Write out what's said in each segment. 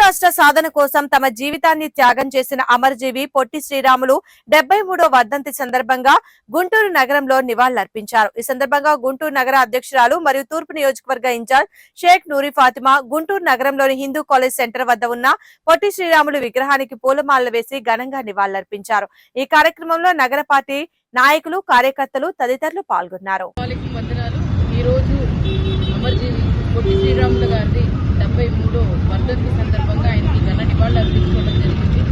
రాష్ట్ర సాధన కోసం తమ జీవితాన్ని త్యాగం చేసిన అమరజీవి పొట్టి శ్రీరాములు డెబ్బై మూడో వర్ధంతి సందర్భంగా గుంటూరు నగరంలో నివాళులర్పించారు. ఈ సందర్భంగా గుంటూరు నగర అధ్యక్షురాలు మరియు తూర్పు నియోజకవర్గ ఇన్ఛార్జ్ షేక్ నూరి ఫాతిమా గుంటూరు నగరంలోని హిందూ కాలేజ్ సెంటర్ వద్ద ఉన్న పొట్టి శ్రీరాములు విగ్రహానికి పూలమాలలు వేసి ఘనంగా నివాళులర్పించారు. ఈ కార్యక్రమంలో నగర పార్టీ నాయకులు కార్యకర్తలు తదితరులు పాల్గొన్నారు. ఈ రోజు అమర్జీవి పొట్టి శ్రీరాములు గారిది డెబ్బై మూడో వర్ధంతి సందర్భంగా ఆయనకి ఘన నివాళులు అర్పించుకోవడం జరిగింది.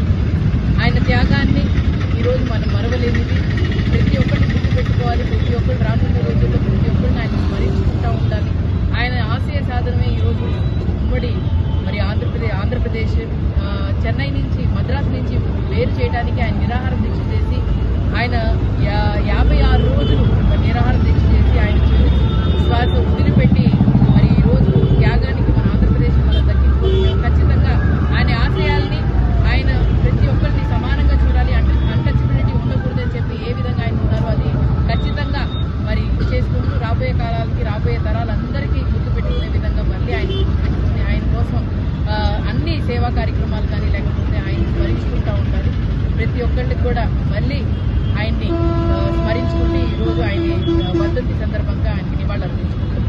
ఆయన త్యాగాన్ని ఈరోజు మనం మరవలేనిది. ప్రతి ఒక్కరిని గుర్తుపెట్టుకోవాలి ప్రతి ఒక్కరు రానున్న రోజుల్లో ప్రతి ఒక్కరిని ఆయన స్మరించుకుంటూ ఉండాలి. ఆయన ఆశయ సాధనమే ఈరోజు ఉమ్మడి మరి ఆంధ్రప్రదేశ్ ఆంధ్రప్రదేశ్ చెన్నై నుంచి మద్రాసు నుంచి వేరు చేయడానికి ఆయన నిరా సేవా కార్యక్రమాలు కానీ లేకపోతే ఆయన స్మరించుకుంటూ ఉంటారు. ప్రతి ఒక్కరికి కూడా మళ్ళీ ఆయన్ని స్మరించుకుంటే ఈరోజు ఆయన వర్ధంతి సందర్భంగా ఆయనకి నివాళులు అర్పించుకుంటారు